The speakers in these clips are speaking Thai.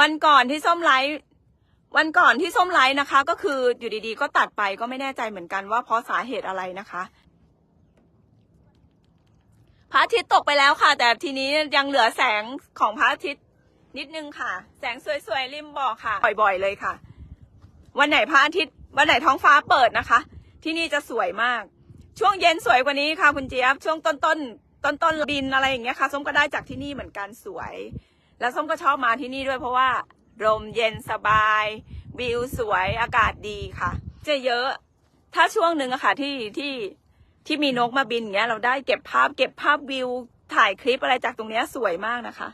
วันก่อนที่ส้มไลฟ์วันก่อนที่ส้มไลฟ์นะคะ ก็คืออยู่ดีๆ ก็ตัดไปก็ไม่แน่ใจเหมือนกันว่าเพราะสาเหตุอะไรนะคะพระอาทิตย์ตกไปแล้วค่ะ แต่ทีนี้ยังเหลือแสงของพระอาทิตย์นิดนึงค่ะ แสงสวยๆริมบ่อค่ะ บ่อยๆเลยค่ะ วันไหนพระอาทิตย์ วันไหนท้องฟ้าเปิดนะคะ ที่นี่จะสวยมาก ช่วงเย็นสวยกว่านี้ค่ะ คุณเจี๊ยบช่วงต้นต้นต้นต้นๆบินอะไรอย่างเงี้ยค่ะส้มก็ได้จากที่นี่เหมือนกันสวย แล้วส้มก็ชอบมาที่นี่ด้วยเพราะว่าลมเย็นสบาย วิวสวยอากาศดีค่ะ จะเยอะถ้าช่วงหนึ่งอะค่ะที่ที่ที่มีนกมาบินอย่างเงี้ย เราได้เก็บภาพ เก็บภาพวิวถ่ายคลิปอะไรจากตรงเนี้ยสวยมากนะคะ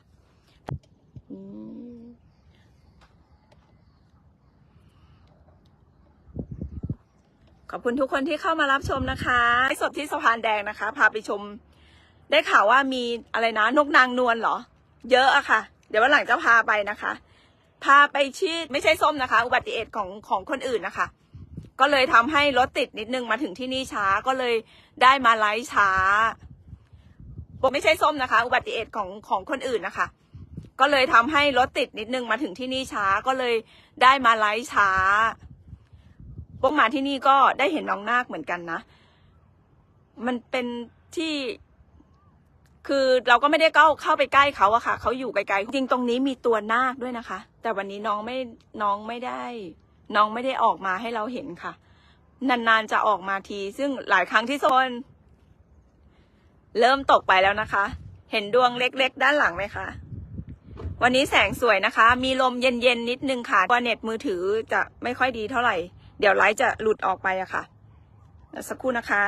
ขอบคุณทุกคนที่เข้ามารับชมนะคะไลฟ์สดที่สะพานแดงนะคะ พาไปชม ได้ข่าวว่ามีอะไรนะ นกนางนวลเหรอ เยอะอะค่ะ เดี๋ยววันหลังจะพาไปนะคะ พาไปที่ไม่ใช่ส้มนะคะ อุบัติเหตุของของคนอื่นนะคะ ก็เลยทำให้รถติดนิดนึงมาถึงที่นี่ช้าก็เลยได้มาไลฟ์ช้าผมไม่ใช่ส้มนะคะ อุบัติเหตุของของคนอื่นนะคะ ก็เลยทำให้รถติดนิดนึงมาถึงที่นี่ช้าก็เลยได้มาไลฟ์ช้าพวกมาที่นี่ก็ได้เห็นน้องนาคเหมือนกันนะ มันเป็นที่ คือเราก็ไม่ได้เข้าเข้าไปใกล้เขาอะค่ะ เขาอยู่ไกลๆ จริงตรงนี้มีตัวนาคด้วยนะคะ แต่วันนี้น้องไม่น้องไม่ได้ น้องไม่ได้ออกมาให้เราเห็นค่ะ นานๆจะออกมาที ซึ่งหลายครั้งที่โซนเริ่มตกไปแล้วนะคะ เห็นดวงเล็กๆ ด้านหลังไหมคะ วันนี้แสงสวยนะคะ มีลมเย็นๆนิดนึงค่ะว่าเน็ตมือถือจะไม่ค่อยดีเท่าไหร่ เดี๋ยวไลฟ์จะหลุดออกไปอะค่ะ สักครู่นะคะ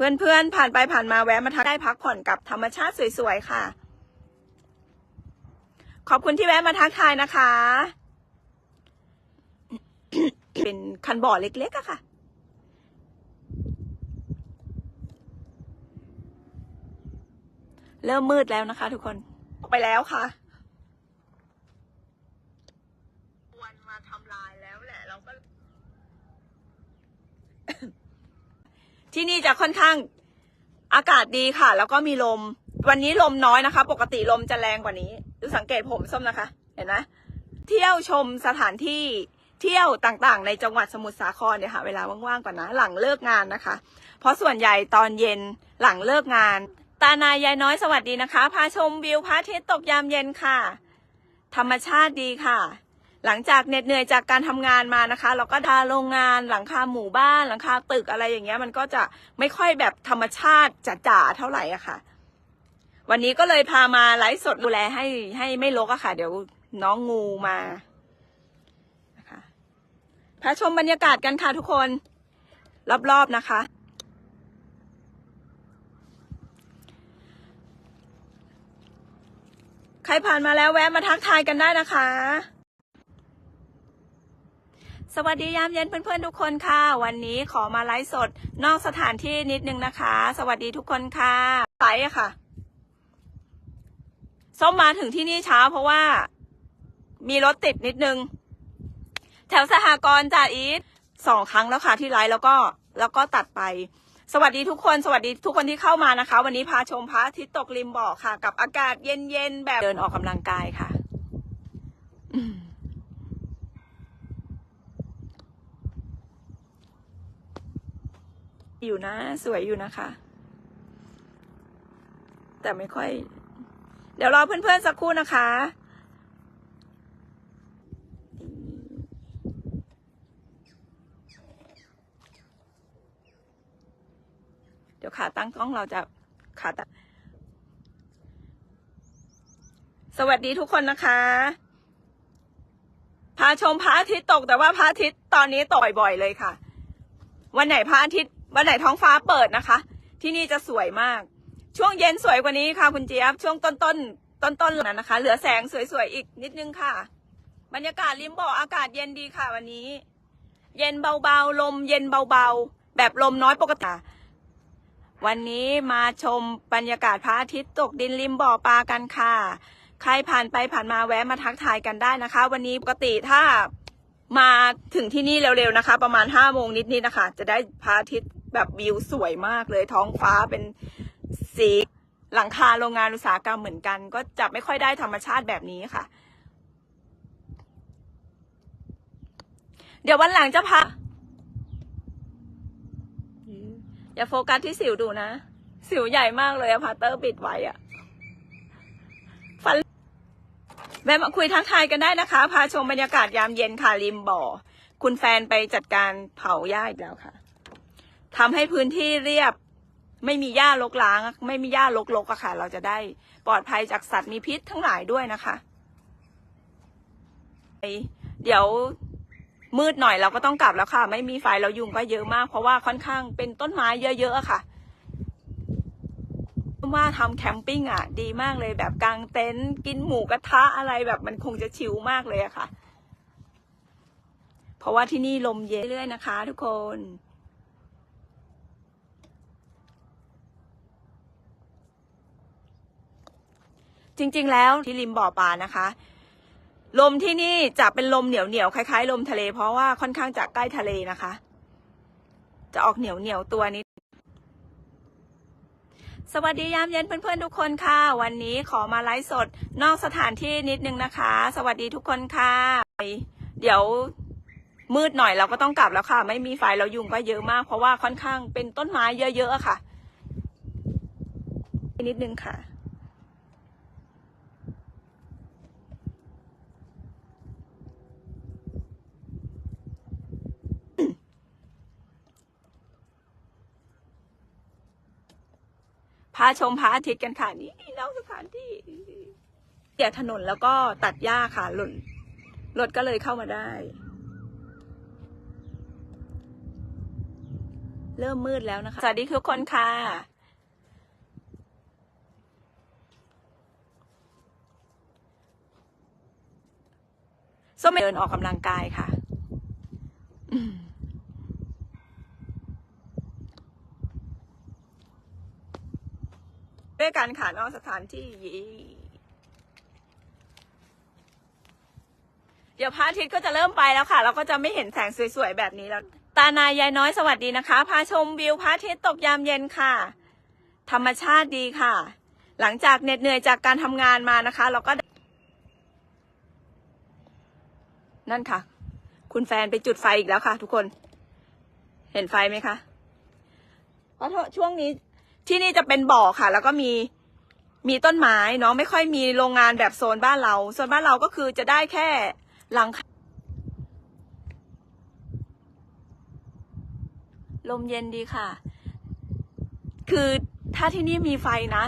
เพื่อนๆผ่านไปผ่านมาแวะมาทักได้พักผ่อนกับธรรมชาติสวยๆค่ะ ขอบคุณที่แวะมาทักทายนะคะ เป็นคันบ่อเล็กๆอะค่ะเริ่มมืดแล้วนะคะทุกคน ออกไปแล้วค่ะ วันมาทำลายแล้วแหละเราก็ ที่นี่จะค่อนข้างอากาศดีค่ะ แล้วก็มีลม วันนี้ลมน้อยนะคะ ปกติลมจะแรงกว่านี้ ดูสังเกตผมส้มนะคะ เห็นไหมเที่ยวชมสถานที่เที่ยวต่างๆ ในจังหวัดสมุทรสาครเนี่ยค่ะเวลาว่างๆก่อนนะ หลังเลิกงานนะคะ เพราะส่วนใหญ่ตอนเย็นหลังเลิกงาน ตานายยายน้อยสวัสดีนะคะ พาชมวิวพระอาทิตย์ตกยามเย็นค่ะ ธรรมชาติดีค่ะ หลังจากเหน็ดเหนื่อยจากการทำงานมานะคะ เราก็ทาโรงงานหลังคาหมู่บ้านหลังคาตึกอะไรอย่างเงี้ยมันก็จะไม่ค่อยแบบธรรมชาติจ๋าๆเท่าไหร่อะค่ะ วันนี้ก็เลยพามาไลฟ์สดดูแลให้ให้ไม่รกอะค่ะ เดี๋ยวน้องงูมานะคะพาชมบรรยากาศกันค่ะทุกคน รอบๆนะคะ ใครผ่านมาแล้วแวะมาทักทายกันได้นะคะ สวัสดียามเย็นเพื่อนๆทุกคนค่ะ วันนี้ขอมาไลฟ์สด นอกสถานที่นิดนึงนะคะ สวัสดีทุกคนค่ะไลฟ์อะค่ะส้มมาถึงที่นี่เช้าเพราะว่า มีรถติดนิดนึง แถวสหกรณ์จ่าอีทสองครั้งแล้วค่ะที่ไลฟ์แล้วก็แล้วก็ตัดไป สวัสดีทุกคน สวัสดีทุกคนที่เข้ามานะคะ วันนี้พาชมพระอาทิตย์ตกริมบ่อค่ะ กับอากาศเย็นๆแบบเดินออกกำลังกายค่ะ อืม อยู่นะ สวยอยู่นะคะ แต่ไม่ค่อย เดี๋ยวรอเพื่อนๆสักครู่นะคะเดี๋ยวขาตั้งกล้องเราจะขาตั้งสวัสดีทุกคนนะคะ พาชมพระอาทิตย์ตกแต่ว่าพระอาทิตย์ตอนนี้ตกบ่อยเลยค่ะ วันไหนพระอาทิตย์ วันไหนท้องฟ้าเปิดนะคะ ที่นี่จะสวยมาก ช่วงเย็นสวยกว่านี้ค่ะคุณเจี๊ยบ ช่วงต้นต้นต้นต้นๆนะคะ เหลือแสงสวยๆอีกนิดนึงค่ะ บรรยากาศริมบ่ออากาศเย็นดีค่ะวันนี้ เย็นเบาๆ ลมเย็นเบาๆ แบบลมน้อยปกติวันนี้มาชมบรรยากาศพระอาทิตย์ตกดินริมบ่อปลากันค่ะ ใครผ่านไปผ่านมาแวะมาทักทายกันได้นะคะ วันนี้ปกติถ้ามาถึงที่นี่เร็วๆนะคะ ประมาณห้าโมงนิดๆนะคะ จะได้พระอาทิตย์ แบบวิวสวยมากเลยท้องฟ้าเป็นสีหลังคาโรงงานอุตสาหกรรมเหมือนกัน ก็จะไม่ค่อยได้ธรรมชาติแบบนี้ค่ะ เดี๋ยววันหลังจะพาอย่าโฟกัสที่สิวดูนะ สิวใหญ่มากเลยอะพาเตอร์ปิดไว้อะฟันแวะมาคุยทักทายกันได้นะคะ พาชมบรรยากาศยามเย็นค่ะริมบ่อ คุณแฟนไปจัดการเผาหญ้าอีกแล้วค่ะ ทำให้พื้นที่เรียบ ไม่มีหญ้ารกร้าง ไม่มีหญ้ารกๆอะค่ะ เราจะได้ปลอดภัยจากสัตว์มีพิษทั้งหลายด้วยนะคะเดี๋ยวมืดหน่อยเราก็ต้องกลับแล้วค่ะ ไม่มีไฟแล้วยุงก็เยอะมาก เพราะว่าค่อนข้างเป็นต้นไม้เยอะๆอะค่ะว่าทำแคมปิ้งอะ ดีมากเลยแบบกางเต็นท์กินหมูกระทะอะไรแบบมันคงจะชิลมากเลยอะค่ะ เพราะว่าที่นี่ลมเย็นเรื่อยๆนะคะทุกคน จริง ๆ แล้วที่ริมบ่อปลานะคะ ลมที่นี่จะเป็นลมเหนียวเหนียวๆคล้าย ๆ ลมทะเล เพราะว่าค่อนข้างจะใกล้ทะเลนะคะ จะออกเหนียวเหนียวๆตัวนิดสวัสดียามเย็นเพื่อนๆทุกคนค่ะ วันนี้ขอมาไลฟ์สดนอกสถานที่นิดนึงนะคะ สวัสดีทุกคนค่ะ เดี๋ยวมืดหน่อยเราก็ต้องกลับแล้วค่ะ ไม่มีไฟแล้วยุงก็เยอะมาก เพราะว่าค่อนข้างเป็นต้นไม้เยอะๆอะค่ะ นิดนึงค่ะาชมพระอาทิตย์กันค่ะนี่นอกสถานที่เสียถนนแล้วก็ตัดหญ้าค่ะหล่นรถก็เลยเข้ามาได้ เริ่มมืดแล้วนะคะ สวัสดีทุกคนค่ะ ส้มเดินออกกำลังกายค่ะ อืม ด้วยกันค่ะนอกสถานที่เดี๋ยวพระอาทิตย์ก็จะเริ่มไปแล้วค่ะ เราก็จะไม่เห็นแสงสวยๆแบบนี้แล้ว ตานายยายน้อยสวัสดีนะคะ พาชมวิวพระอาทิตย์ตกยามเย็นค่ะ ธรรมชาติดีค่ะ หลังจากเหน็ดเหนื่อยจากการทำงานมานะคะ เราก็ นั่นค่ะ คุณแฟนไปจุดไฟอีกแล้วค่ะ ทุกคน เห็นไฟไหมคะเพราะช่วงนี้ ที่นี่จะเป็นบ่อค่ะ แล้วก็มีมีต้นไม้เนาะไม่ค่อยมีโรงงานแบบโซนบ้านเราโซนบ้านเราก็คือจะได้แค่หลังลมเย็นดีค่ะ คือถ้าที่นี่มีไฟนะ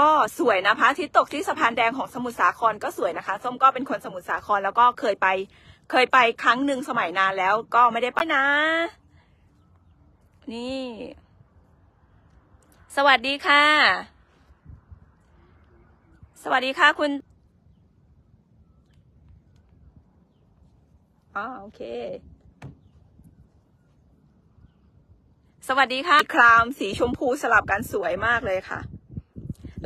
ก็สวยนะพระอาทิตย์ตกที่สะพานแดงของสมุทรสาครก็สวยนะคะ ส้มก็เป็นคนสมุทรสาครแล้วก็เคยไป เคยไปครั้งหนึ่งสมัยนานแล้วก็ไม่ได้ไปนะ นี่ สวัสดีค่ะ สวัสดีค่ะคุณอ๋อโอเค สวัสดีค่ะ ครามสีชมพูสลับกันสวยมากเลยค่ะ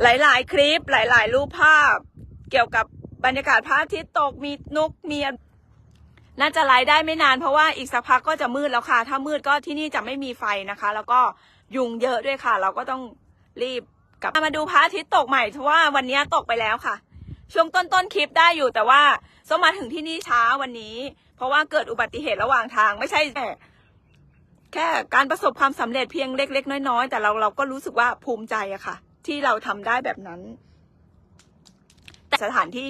หลาย ๆ คลิปหลาย ๆ รูปภาพ เกี่ยวกับบรรยากาศพระอาทิตย์ตกมีนกมีน่าจะไลฟ์ได้ไม่นานเพราะว่าอีกสักพักก็จะมืดแล้วค่ะ ถ้ามืดก็ที่นี่จะไม่มีไฟนะคะ แล้วก็ ยุงเยอะด้วยค่ะ เราก็ต้องรีบกลับมาดูพระอาทิตย์ตกใหม่เพราะว่าวันนี้ตกไปแล้วค่ะ ช่วงต้นต้นๆคลิปได้อยู่แต่ว่าส้มมาถึงที่นี่ช้าวันนี้ เพราะว่าเกิดอุบัติเหตุระหว่างทางไม่ใช่แค่แค่การประสบความสำเร็จเพียงเล็ก ๆ น้อยๆแต่เราเราก็รู้สึกว่าภูมิใจอะค่ะ ที่เราทำได้แบบนั้น แต่สถานที่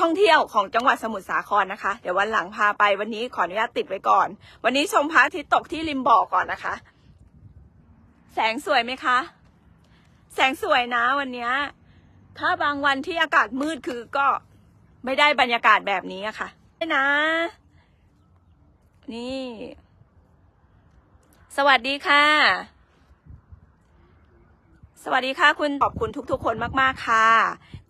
ท่องเที่ยวของจังหวัดสมุทรสาครนะคะ เดี๋ยววันหลังพาไปวันนี้ขออนุญาตติดไว้ก่อน วันนี้ชมพระอาทิตย์ตกที่ริมบ่อก่อนนะคะ แสงสวยไหมคะ แสงสวยนะวันนี้ ถ้าบางวันที่อากาศมืดคือก็ไม่ได้บรรยากาศแบบนี้อะค่ะไม่นะ นี่ สวัสดีค่ะ สวัสดีค่ะ คุณขอบคุณทุก ๆ คนมาก ๆ ค่ะ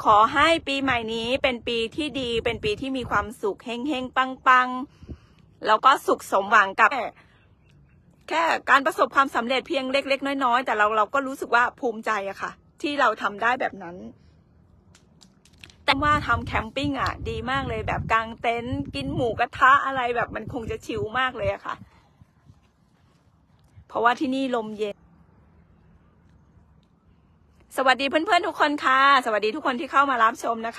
ขอให้ปีใหม่นี้เป็นปีที่ดี เป็นปีที่มีความสุขเฮงเฮงปังปังๆ แล้วก็สุขสมหวังกับ แค่การประสบความสำเร็จเพียงเล็ก ๆ น้อย ๆ แต่เราเราก็รู้สึกว่าภูมิใจอะค่ะ ที่เราทำได้แบบนั้น แต่ว่าทำแคมปิ้งอะดีมากเลยแบบกางเต็นท์กินหมูกระทะอะไรแบบมันคงจะชิลมากเลยอะค่ะ เพราะว่าที่นี่ลมเย็น สวัสดีเพื่อนๆทุกคนค่ะ สวัสดีทุกคนที่เข้ามารับชมนะคะ